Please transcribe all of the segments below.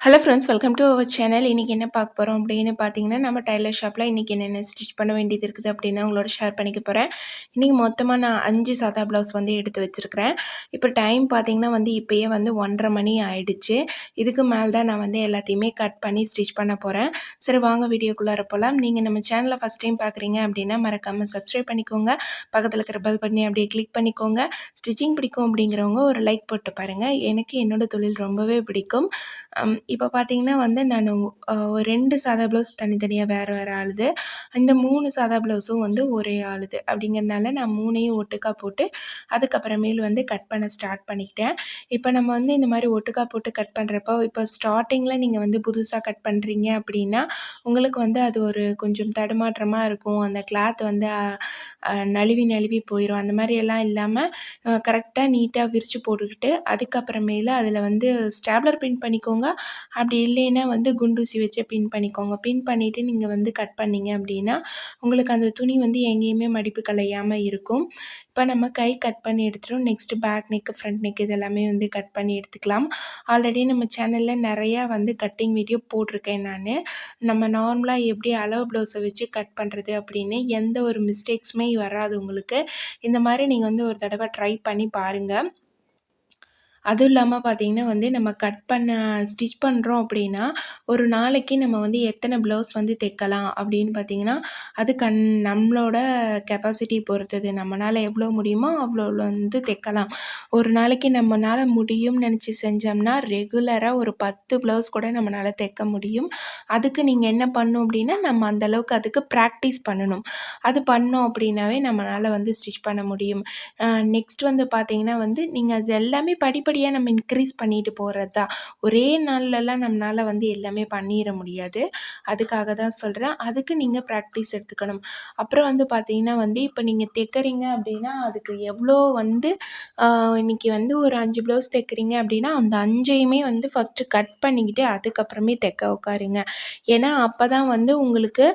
Hello friends welcome to our channel இன்றைக்கி என்ன பார்க்க போகிறோம் அப்படின்னு பார்த்தீங்கன்னா நம்ம டைலர் ஷாப்பில் இன்றைக்கி என்னென்ன ஸ்டிச் பண்ண வேண்டியது இருக்குது அப்படின்னு தான் உங்களோட ஷேர் பண்ணிக்க போகிறேன் இன்றைக்கி மொத்தமாக நான் அஞ்சு சாதா ப்ளவுஸ் வந்து எடுத்து வச்சுருக்கிறேன். இப்போ டைம் பார்த்தீங்கன்னா வந்து இப்போயே வந்து ஒன்றரை மணி ஆயிடுச்சு. இதுக்கு மேலே தான் நான் வந்து எல்லாத்தையுமே கட் பண்ணி ஸ்டிச் பண்ண போகிறேன் சரி வாங்க வீடியோக்குள்ளார போகலாம் நீங்கள் நம்ம சேனலை ஃபஸ்ட் டைம் பார்க்குறீங்க அப்படின்னா மறக்காமல் சப்ஸ்கிரைப் பண்ணிக்கோங்க. பக்கத்தில் இருக்கிற பெல் பண்ணி அப்படியே கிளிக் பண்ணிக்கோங்க. ஸ்டிச்சிங் பிடிக்கும் அப்படிங்கிறவங்க ஒரு லைக் போட்டு பாருங்கள் எனக்கு என்னோடய தொழில் ரொம்பவே பிடிக்கும். இப்போ பார்த்தீங்கன்னா வந்து நான் ஒரு ரெண்டு சாதா ப்ளவுஸ் தனித்தனியாக வேறு வேறு ஆளுது. இந்த மூணு சாதா ப்ளவுஸும் வந்து ஒரே ஆளுது. அப்படிங்கிறதுனால நான் மூணையும் ஒட்டுக்கா போட்டு அதுக்கப்புறமேல் வந்து கட் பண்ண ஸ்டார்ட் பண்ணிக்கிட்டேன். இப்போ நம்ம வந்து இந்த மாதிரி ஒட்டுக்கா போட்டு கட் பண்ணுறப்போ இப்போ ஸ்டார்டிங்கில் நீங்கள் வந்து புதுசாக கட் பண்ணுறீங்க அப்படின்னா உங்களுக்கு வந்து அது ஒரு கொஞ்சம் தடுமாற்றமாக இருக்கும். அந்த கிளாத் வந்து நழுவி நழுவி போயிடும் அந்த மாதிரி எல்லாம் இல்லாமல் கரெக்டாக நீட்டாக விரித்து போட்டுக்கிட்டு அதுக்கப்புறமேலு அதில் வந்து ஸ்டாப்லர் பின் பண்ணிக்கோங்க. அப்படி இல்லைன்னா வந்து குண்டூசி வச்சு பின் பண்ணிக்கோங்க. பின் பண்ணிவிட்டு நீங்கள் வந்து கட் பண்ணிங்க அப்படின்னா உங்களுக்கு அந்த துணி வந்து எங்கேயுமே மடிப்பு கலையாமல் இருக்கும். இப்போ நம்ம கை கட் பண்ணி எடுத்துட்டோம். Next back neck front neck இதெல்லாமே வந்து கட் பண்ணி எடுத்துக்கலாம். ஆல்ரெடி நம்ம சேனலில் நிறையா வந்து கட்டிங் வீடியோ போட்டிருக்கேன் நான். நம்ம நார்மலாக எப்படி அளவு ப்ளவுஸை வச்சு கட் பண்ணுறது அப்படின்னு எந்த ஒரு மிஸ்டேக்ஸுமே வராது உங்களுக்கு. இந்த மாதிரி நீங்கள் வந்து ஒரு தடவை ட்ரை பண்ணி பாருங்கள் அதுவும் இல்லாமல் பார்த்திங்கன்னா வந்து நம்ம கட் பண்ண ஸ்டிச் பண்ணுறோம் அப்படின்னா ஒரு நாளைக்கு நம்ம வந்து எத்தனை ப்ளவுஸ் வந்து தைக்கலாம் அப்படின்னு பார்த்திங்கன்னா அது கண் நம்மளோட கெப்பாசிட்டி பொறுத்தது. நம்மளால் எவ்வளோ முடியுமோ அவ்வளோ வந்து தைக்கலாம். ஒரு நாளைக்கு நம்மளால் முடியும்னு நினச்சி செஞ்சோம்னா ரெகுலராக ஒரு பத்து ப்ளவுஸ் கூட நம்மளால் தைக்க முடியும். அதுக்கு நீங்கள் என்ன பண்ணும் அப்படின்னா நம்ம அந்தளவுக்கு அதுக்கு ப்ராக்டிஸ் பண்ணணும். அது பண்ணோம் அப்படின்னாவே நம்மளால் வந்து ஸ்டிச் பண்ண முடியும். நெக்ஸ்ட் வந்து பார்த்திங்கன்னா வந்து நீங்கள் அது எல்லாமே படிப்படி படிப்படியாக நம்ம இன்க்ரீஸ் பண்ணிட்டு போகிறது தான் ஒரே நாள்லலாம் நம்மளால் வந்து எல்லாமே பண்ணிட முடியாது. அதுக்காக தான் சொல்கிறேன் அதுக்கு நீங்கள் ப்ராக்டிஸ் எடுத்துக்கணும். அப்புறம் வந்து பார்த்தீங்கன்னா வந்து இப்போ நீங்கள் தைக்கிறீங்க அப்படின்னா அதுக்கு எவ்வளோ வந்து இன்றைக்கி வந்து ஒரு அஞ்சு ப்ளவுஸ் தைக்கிறீங்க அப்படின்னா அந்த அஞ்சையுமே வந்து ஃபஸ்ட்டு கட் பண்ணிக்கிட்டு அதுக்கப்புறமே தைக்க உட்காருங்க. ஏன்னா அப்போ தான் வந்து உங்களுக்கு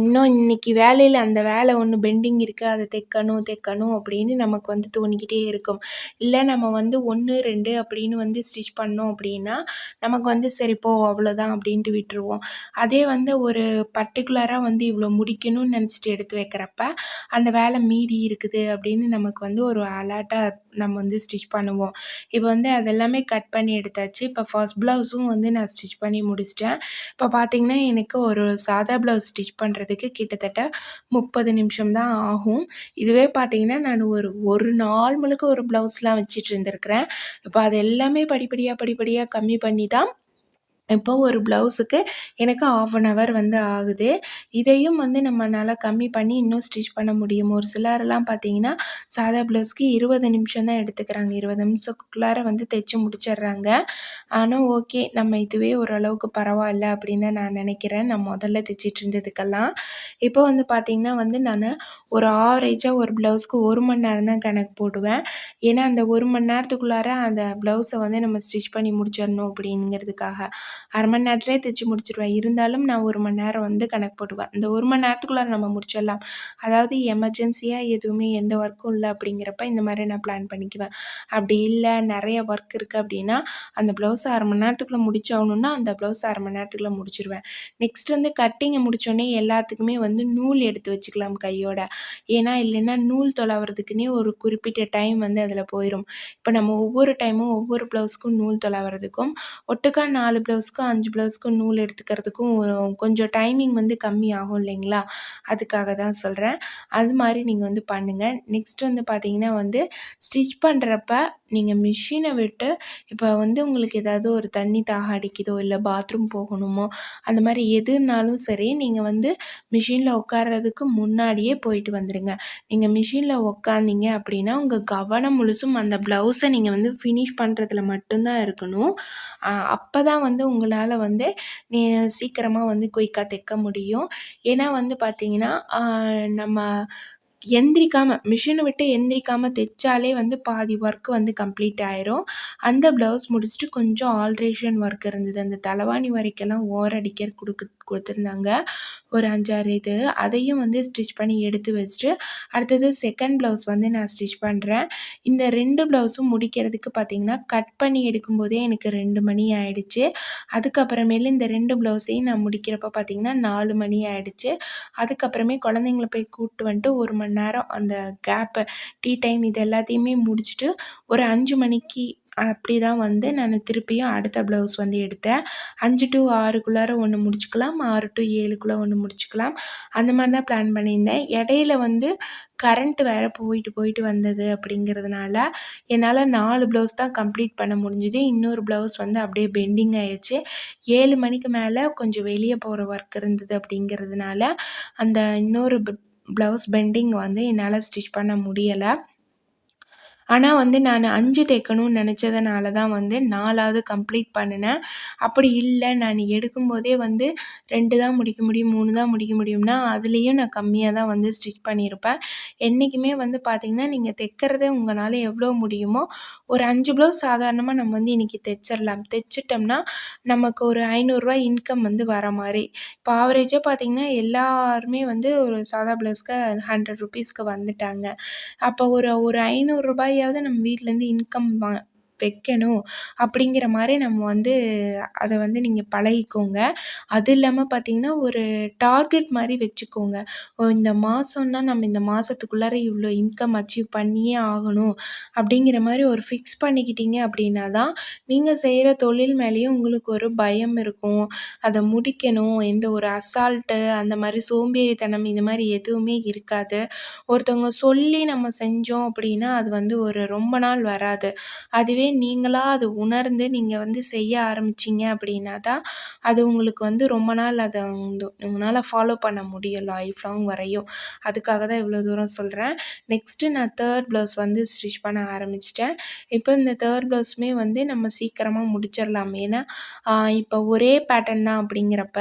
இன்னும் இன்றைக்கி வேலையில் அந்த வேலை ஒன்று பெண்டிங் இருக்குது அதை தைக்கணும் தைக்கணும் அப்படின்னு நமக்கு வந்து தோணிக்கிட்டே இருக்கும். இல்லை நம்ம வந்து ஒன்று ரெண்டு ரெண்டு அப்படின்னு வந்து ஸ்டிச் பண்ணோம் அப்படின்னா நமக்கு வந்து சரி போ அவ்வளோதான் அப்படின்ட்டு விட்டுருவோம். அதே வந்து ஒரு பர்டிகுலராக வந்து இவ்வளோ முடிக்கணும்னு நினச்சிட்டு எடுத்து வைக்கிறப்ப அந்த வேலை மீதி இருக்குது அப்படின்னு நமக்கு வந்து ஒரு அலர்ட்டாக நம்ம வந்து ஸ்டிச் பண்ணுவோம். இப்போ வந்து அதெல்லாமே கட் பண்ணி எடுத்தாச்சு. இப்போ ஃபர்ஸ்ட் ப்ளவுஸும் வந்து நான் ஸ்டிச் பண்ணி முடிச்சிட்டேன். இப்போ பார்த்திங்கன்னா எனக்கு ஒரு சாதா ப்ளவுஸ் ஸ்டிச் பண்ணுறதுக்கு கிட்டத்தட்ட முப்பது நிமிஷம் தான் ஆகும். இதுவே பார்த்திங்கன்னா நான் ஒரு ஒரு நாள் முழுக்க ஒரு ப்ளவுஸ்லாம் வச்சுட்டு இருந்திருக்கிறேன். இப்போ அது எல்லாமே படிப்படியாக படிப்படியாக கம்மி பண்ணி தான் இப்போ ஒரு ப்ளவுஸுக்கு எனக்கு ஆஃப் அன் ஹவர் வந்து ஆகுது. இதையும் வந்து நம்மளால் கம்மி பண்ணி இன்னும் ஸ்டிச் பண்ண முடியும். ஒரு சிலரெல்லாம் பார்த்தீங்கன்னா சாதா ப்ளவுஸ்க்கு இருபது நிமிஷம் தான் எடுத்துக்கிறாங்க. இருபது நிமிஷத்துக்குள்ளார வந்து தைச்சி முடிச்சிடுறாங்க. ஆனால் ஓகே நம்ம இதுவே ஓரளவுக்கு பரவாயில்ல அப்படின்னு தான் நான் நினைக்கிறேன். நான் முதல்ல தைச்சிட்டு இருந்ததுக்கெல்லாம். இப்போ வந்து பார்த்திங்கன்னா வந்து நான் ஒரு ஆவரேஜாக ஒரு ப்ளவுஸ்க்கு ஒரு மணி நேரம் தான் கணக்கு போடுவேன். ஏன்னா அந்த ஒரு மணி நேரத்துக்குள்ளார அந்த ப்ளவுஸை வந்து நம்ம ஸ்டிச் பண்ணி முடிச்சிடணும் அப்படிங்கிறதுக்காக. அரை மணி நேரத்துலேயே தைச்சி முடிச்சிடுவேன் இருந்தாலும் நான் ஒரு மணி நேரம் வந்து கணக்கு போட்டுவேன் இந்த ஒரு மணி நேரத்துக்குள்ளே நம்ம முடிச்சிடலாம். அதாவது எமர்ஜென்சியாக எதுவுமே எந்த ஒர்க்கும் இல்லை அப்படிங்கிறப்ப இந்த மாதிரி நான் பிளான் பண்ணிக்குவேன். அப்படி இல்லை நிறைய ஒர்க் இருக்குது அப்படின்னா அந்த ப்ளவுஸ் அரை மணி நேரத்துக்குள்ளே முடிச்சாகணுன்னா அந்த ப்ளவுஸ் அரை மணி நேரத்துக்குள்ளே முடிச்சிடுவேன் நெக்ஸ்ட் வந்து கட்டிங்கை முடித்தோடனே எல்லாத்துக்குமே வந்து நூல் எடுத்து வச்சுக்கலாம் கையோட. ஏன்னா இல்லைன்னா நூல் தொலைவுறதுக்குன்னே ஒரு குறிப்பிட்ட டைம் வந்து அதில் போயிடும் இப்போ நம்ம ஒவ்வொரு டைமும் ஒவ்வொரு ப்ளவுஸ்க்கும் நூல் தொலைவதுக்கும் ஒட்டுக்கா நாலு ப்ளவுஸ் ப்ளவுஸ்க்கும் அஞ்சு ப்ளவுஸ்க்கும் நூல் எடுத்துக்கிறதுக்கும் கொஞ்சம் டைமிங் வந்து கம்மி ஆகும் இல்லைங்களா? அதுக்காக தான் சொல்கிறேன் அது மாதிரி நீங்கள் வந்து பண்ணுங்கள் நெக்ஸ்ட் வந்து பார்த்தீங்கன்னா வந்து ஸ்டிச் பண்ணுறப்ப நீங்கள் மிஷினை விட்டு இப்போ வந்து உங்களுக்கு ஏதாவது ஒரு தண்ணி தாகம் அடிக்குதோ இல்லை பாத்ரூம் போகணுமோ அந்த மாதிரி எதுனாலும் சரி நீங்கள் வந்து மிஷினில் உட்கார்றதுக்கு முன்னாடியே போயிட்டு வந்துடுங்க நீங்கள் மிஷினில் உட்காந்தீங்க அப்படின்னா உங்கள் கவனம் முழுசும் அந்த ப்ளவுஸை நீங்கள் வந்து ஃபினிஷ் பண்ணுறதுல மட்டும்தான் இருக்கணும். அப்போ தான் வந்து உங்களால் வந்து நீ சீக்கிரமாக வந்து குயிக்காக தைக்க முடியும். ஏன்னா வந்து பார்த்திங்கன்னா நம்ம எந்திரிக்காமல் மிஷினை விட்டு எந்திரிக்காமல் தைச்சாலே வந்து பாதி ஒர்க் வந்து கம்ப்ளீட் ஆயிரும். அந்த ப்ளவுஸ் முடிச்சுட்டு கொஞ்சம் ஆல்ட்ரேஷன் ஒர்க் இருந்தது. அந்த தலைவாணி வரைக்கெல்லாம் ஓரடிக்கர் கொடுக்கு கொடுத்துருந்தாங்க. ஒரு அஞ்சாறு இது. அதையும் வந்து ஸ்டிச் பண்ணி எடுத்து வச்சுட்டு அடுத்தது செகண்ட் ப்ளவுஸ் வந்து நான் ஸ்டிச் பண்ணுறேன் இந்த ரெண்டு ப்ளவுஸும் முடிக்கிறதுக்கு பார்த்திங்கன்னா கட் பண்ணி எடுக்கும்போதே எனக்கு ரெண்டு மணி ஆயிடுச்சு. அதுக்கப்புறமேலு இந்த ரெண்டு ப்ளவுஸையும் நான் முடிக்கிறப்ப பார்த்திங்கன்னா நாலு மணி ஆயிடுச்சு. அதுக்கப்புறமே குழந்தைங்கள போய் கூப்பிட்டு வந்துட்டு ஒரு மணி நேரம் அந்த கேப்பு டீ டைம் இது எல்லாத்தையுமே முடிச்சுட்டு ஒரு அஞ்சு மணிக்கு அப்படி தான் வந்து நான் திருப்பியும் அடுத்த ப்ளவுஸ் வந்து எடுத்தேன். அஞ்சு டு ஆறுக்குள்ளார ஒன்று முடிச்சுக்கலாம் ஆறு டு ஏழுக்குள்ளே ஒன்று முடிச்சுக்கலாம். அந்த மாதிரி தான் பிளான் பண்ணியிருந்தேன். இடையில வந்து கரண்ட் வேறு போயிட்டு போயிட்டு வந்தது அப்படிங்கிறதுனால என்னால் நாலு ப்ளவுஸ் தான் கம்ப்ளீட் பண்ண முடிஞ்சுது. இன்னொரு ப்ளவுஸ் வந்து அப்படியே பெண்டிங் ஆயிடுச்சு. ஏழு மணிக்கு மேலே கொஞ்சம் வெளியே போகிற ஒர்க் இருந்தது அப்படிங்கிறதுனால அந்த இன்னொரு ப்ளவுஸ் பெண்டிங் வந்து என்னால் ஸ்டிச் பண்ண முடியலை. ஆனால் வந்து நான் அஞ்சு தைக்கணும்னு நினச்சதுனால தான் வந்து நாலாவது கம்ப்ளீட் பண்ணினேன். அப்படி இல்லை நான் எடுக்கும்போதே வந்து ரெண்டு தான் முடிக்க முடியும் மூணு தான் முடிக்க முடியும்னா அதுலேயும் நான் கம்மியாக தான் வந்து ஸ்டிச் பண்ணியிருப்பேன் என்றைக்குமே வந்து பார்த்திங்கன்னா நீங்கள் தைக்கிறது உங்களால் எவ்வளோ முடியுமோ ஒரு அஞ்சு ப்ளவுஸ் சாதாரணமாக நம்ம வந்து இன்றைக்கி தைச்சிடலாம். தைச்சிட்டோம்னா நமக்கு ஒரு ஐநூறுரூவா இன்கம் வந்து வர மாதிரி. இப்போ ஆவரேஜாக பார்த்திங்கன்னா எல்லாருமே வந்து ஒரு சாதா ப்ளவுஸ்க்கு ஹண்ட்ரட் ருபீஸ்க்கு வந்துட்டாங்க. அப்போ ஒரு ஒரு ஐநூறுரூபாய் எப்படியாவது நம்ம வீட்டிலேருந்து இன்கம் வா வைக்கணும் அப்படிங்கிற மாதிரி நம்ம வந்து அதை வந்து நீங்கள் பழகிக்கோங்க. அது இல்லாமல் பார்த்தீங்கன்னா ஒரு டார்கெட் மாதிரி வச்சுக்கோங்க. ஓ இந்த மாதம்னா நம்ம இந்த மாதத்துக்குள்ளார இவ்வளோ இன்கம் அச்சீவ் பண்ணியே ஆகணும் அப்படிங்கிற மாதிரி ஒரு ஃபிக்ஸ் பண்ணிக்கிட்டீங்க அப்படின்னா தான் நீங்கள் செய்கிற தொழில் மேலேயும் உங்களுக்கு ஒரு பயம் இருக்கும். அதை முடிக்கணும். எந்த ஒரு அசால்ட்டு அந்த மாதிரி சோம்பேறித்தனம் இந்த மாதிரி எதுவுமே இருக்காது. ஒருத்தவங்க சொல்லி நம்ம செஞ்சோம் அப்படின்னா அது வந்து ஒரு ரொம்ப நாள் வராது. அதுவே நீங்களாக அது உணர்ந்து நீங்கள் வந்து செய்ய ஆரம்பிச்சிங்க அப்படின்னா தான் அது உங்களுக்கு வந்து ரொம்ப நாள் அதை வந்து உங்களால் ஃபாலோ பண்ண முடியும் லைஃப் லாங் வரையும். அதுக்காக தான் இவ்வளோ தூரம் சொல்கிறேன் நெக்ஸ்ட்டு நான் தேர்ட் ப்ளவுஸ் வந்து ஸ்டிச் பண்ண ஆரம்பிச்சிட்டேன். இப்போ இந்த தேர்ட் ப்ளவுஸுமே வந்து நம்ம சீக்கிரமாக முடிச்சிடலாம். ஏன்னா இப்போ ஒரே பேட்டர்ன் தான் அப்படிங்கிறப்ப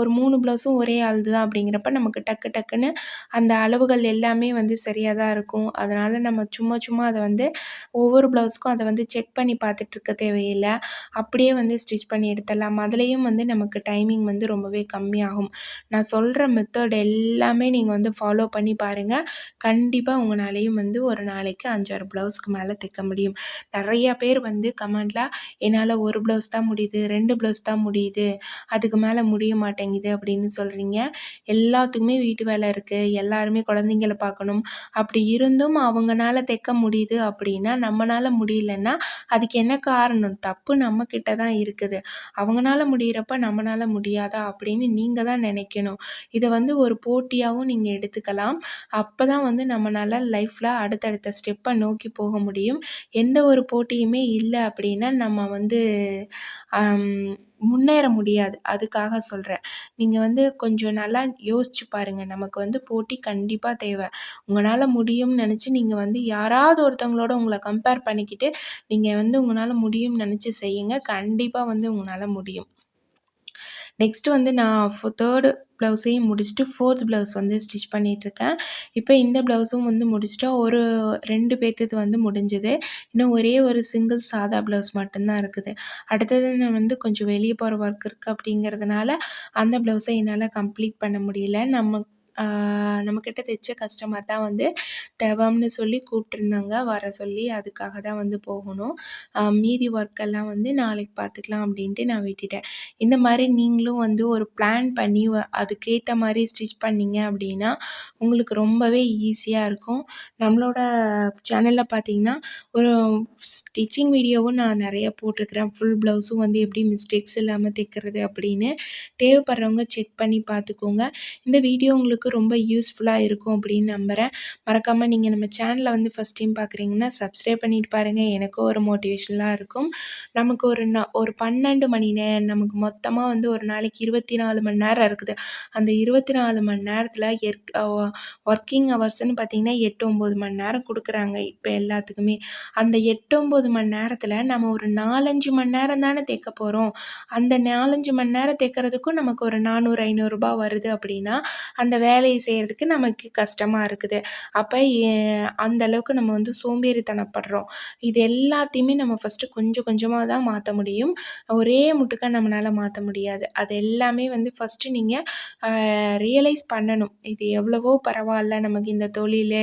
ஒரு மூணு ப்ளவுஸும் ஒரே ஆள் தான் அப்படிங்கிறப்ப நமக்கு டக்கு டக்குன்னு அந்த அளவுகள் எல்லாமே வந்து சரியாக தான் இருக்கும். அதனால் நம்ம சும்மா சும்மா அதை வந்து ஒவ்வொரு ப்ளவுஸ் ப்ளவுஸ்க்கும் அதை வந்து செக் பண்ணி பார்த்துட்ருக்க தேவையில்லை. அப்படியே வந்து ஸ்டிச் பண்ணி எடுத்துடலாம். அதுலேயும் வந்து நமக்கு டைமிங் வந்து ரொம்பவே கம்மியாகும். நான் சொல்கிற மெத்தட் எல்லாமே நீங்கள் வந்து ஃபாலோ பண்ணி பாருங்கள் கண்டிப்பாக உங்களாலேயும் வந்து ஒரு நாளைக்கு அஞ்சாறு ப்ளவுஸ்க்கு மேலே தைக்க முடியும். நிறையா பேர் வந்து கமெண்டில் என்னால் ஒரு ப்ளவுஸ் தான் முடியுது ரெண்டு ப்ளவுஸ் தான் முடியுது அதுக்கு மேலே முடிய மாட்டேங்குது அப்படின்னு சொல்கிறீங்க எல்லாத்துக்குமே வீட்டு வேலை இருக்குது எல்லாருமே குழந்தைங்கள பார்க்கணும். அப்படி இருந்தும் அவங்கனால தைக்க முடியுது அப்படின்னா நம்மளால் முடியலன்னா அதுக்கு என்ன காரணம்? தப்பு நம்மக்கிட்ட தான் இருக்குது. அவங்கனால முடிகிறப்ப நம்மளால் முடியாதா? அப்படின்னு நீங்கள் தான் நினைக்கணும். இதை வந்து ஒரு போட்டியாகவும் நீங்கள் எடுத்துக்கலாம். அப்போ தான் வந்து நம்மளால் லைஃப்பில் அடுத்தடுத்த ஸ்டெப்பை நோக்கி போக முடியும். எந்த ஒரு போட்டியுமே இல்லை அப்படின்னா நம்ம வந்து முன்னேற முடியாது. அதுக்காக சொல்கிறேன் நீங்கள் வந்து கொஞ்சம் நல்லா யோசிச்சு பாருங்கள் நமக்கு வந்து போட்டி கண்டிப்பாக தேவை. உங்களால் முடியும்னு நினச்சி நீங்கள் வந்து யாராவது ஒருத்தவங்களோட உங்களை கம்பேர் பண்ணிக்கிட்டு நீங்கள் வந்து உங்களால் முடியும்னு நினச்சி செய்யுங்க. கண்டிப்பாக வந்து உங்களால் முடியும். நெக்ஸ்ட்டு வந்து நான் ஃபோ தேர்டு ப்ளவுஸையும் முடிச்சுட்டு ஃபோர்த் ப்ளவுஸ் வந்து ஸ்டிச் பண்ணிகிட்ருக்கேன் இப்போ இந்த ப்ளவுஸும் வந்து முடிச்சுட்டா ஒரு ரெண்டு பேர்த்தது வந்து முடிஞ்சுது. இன்னும் ஒரே ஒரு சிங்கிள் சாதா ப்ளவுஸ் மட்டும்தான் இருக்குது. அடுத்தது நான் வந்து கொஞ்சம் வெளியே போகிற ஒர்க் இருக்குது அப்படிங்கிறதுனால அந்த ப்ளவுஸை என்னால் கம்ப்ளீட் பண்ண முடியல. நம்ம நம்மக்கிட்ட தைச்ச கஸ்டமர் தான் வந்து தேவம்னு சொல்லி கூப்பிட்ருந்தாங்க வர சொல்லி அதுக்காக தான் வந்து போகணும். மீதி ஒர்க்கெல்லாம் வந்து நாளைக்கு பார்த்துக்கலாம் அப்படின்ட்டு நான் விட்டுட்டேன். இந்த மாதிரி நீங்களும் வந்து ஒரு பிளான் பண்ணி அதுக்கேற்ற மாதிரி ஸ்டிச் பண்ணிங்க அப்படின்னா உங்களுக்கு ரொம்பவே ஈஸியாக இருக்கும். நம்மளோட சேனலில் பார்த்தீங்கன்னா ஒரு ஸ்டிச்சிங் வீடியோவும் நான் நிறைய போட்டிருக்கிறேன். ஃபுல் ப்ளவுஸும் வந்து எப்படி மிஸ்டேக்ஸ் இல்லாமல் தைக்கிறது அப்படின்னு. தேவைப்படுறவங்க செக் பண்ணி பார்த்துக்கோங்க இந்த வீடியோ உங்களுக்கு உங்களுக்கு ரொம்ப யூஸ்ஃபுல்லாக இருக்கும் அப்படின்னு நம்புகிறேன் மறக்காமல் நீங்கள் நம்ம சேனலை வந்து ஃபஸ்ட் டைம் பார்க்குறீங்கன்னா சப்ஸ்கிரைப் பண்ணிட்டு பாருங்கள் எனக்கும் ஒரு மோட்டிவேஷனலாக இருக்கும். நமக்கு ஒரு ந ஒரு பன்னெண்டு மணி நேரம் நமக்கு மொத்தமாக வந்து ஒரு நாளைக்கு இருபத்தி நாலு மணி நேரம் இருக்குது. அந்த இருபத்தி நாலு மணி நேரத்தில் எர்க் ஒர்க்கிங் ஹவர்ஸ்ன்னு பார்த்திங்கன்னா எட்டு ஒம்பது மணி நேரம் கொடுக்குறாங்க இப்போ எல்லாத்துக்குமே. அந்த எட்டு ஒம்பது மணி நேரத்தில் நம்ம ஒரு நாலஞ்சு மணி நேரம் தானே தைக்க போகிறோம் அந்த நாலஞ்சு மணி நேரம் தைக்கிறதுக்கும் நமக்கு ஒரு நானூறு ஐநூறுரூபா வருது அப்படின்னா அந்த வே வேலையை செய்கிறதுக்கு நமக்கு கஷ்டமாக இருக்குது. அப்போ அந்த அளவுக்கு நம்ம வந்து சோம்பேறித்தனப்படுறோம். இது எல்லாத்தையுமே நம்ம ஃபஸ்ட்டு கொஞ்சம் கொஞ்சமாக தான் மாற்ற முடியும். ஒரே முட்டுக்கா நம்மளால் மாற்ற முடியாது. அது எல்லாமே வந்து ஃபஸ்ட்டு நீங்கள் ரியலைஸ் பண்ணணும். இது எவ்வளவோ பரவாயில்ல நமக்கு இந்த தொழில்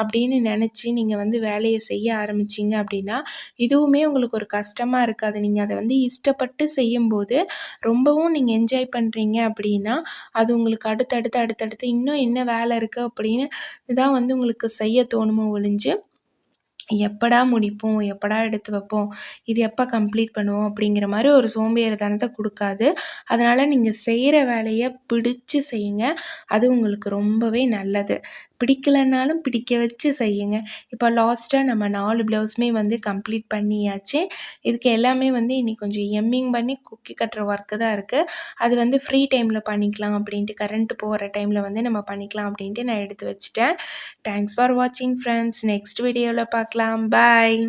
அப்படின்னு நினச்சி நீங்கள் வந்து வேலையை செய்ய ஆரம்பிச்சிங்க அப்படின்னா இதுவுமே உங்களுக்கு ஒரு கஷ்டமாக இருக்காது. நீங்கள் அதை வந்து இஷ்டப்பட்டு செய்யும்போது ரொம்பவும் நீங்கள் என்ஜாய் பண்ணுறீங்க அப்படின்னா அது உங்களுக்கு அடுத்தடுத்து அடுத்தடுத்து இன்னும் என்ன வேலை இருக்குது அப்படின்னு இதான் வந்து உங்களுக்கு செய்ய தோணுமோ ஒழிஞ்சு எப்படா முடிப்போம் எப்படா எடுத்து வைப்போம் இது எப்போ கம்ப்ளீட் பண்ணுவோம் அப்படிங்கிற மாதிரி ஒரு சோம்பேறித்தனத்தை கொடுக்காது. அதனால் நீங்கள் செய்கிற வேலையை பிடிச்சு செய்யுங்க. அது உங்களுக்கு ரொம்பவே நல்லது. பிடிக்கலைன்னாலும் பிடிக்க வச்சு செய்யுங்க. இப்போ லாஸ்ட்டாக நம்ம நாலு ப்ளவுஸுமே வந்து கம்ப்ளீட் பண்ணியாச்சு. இதுக்கு எல்லாமே வந்து இன்றைக்கி கொஞ்சம் எம்மிங் பண்ணி குக்கி கட்டுற ஒர்க்கு தான் இருக்குது அது வந்து ஃப்ரீ டைமில் பண்ணிக்கலாம் அப்படின்ட்டு கரண்ட் போகிற டைமில் வந்து நம்ம பண்ணிக்கலாம் அப்படின்ட்டு நான் எடுத்து வச்சுட்டேன். தேங்க்ஸ் ஃபார் வாட்சிங் ஃப்ரெண்ட்ஸ் நெக்ஸ்ட் வீடியோவில் பார்க்கலாம். பாய்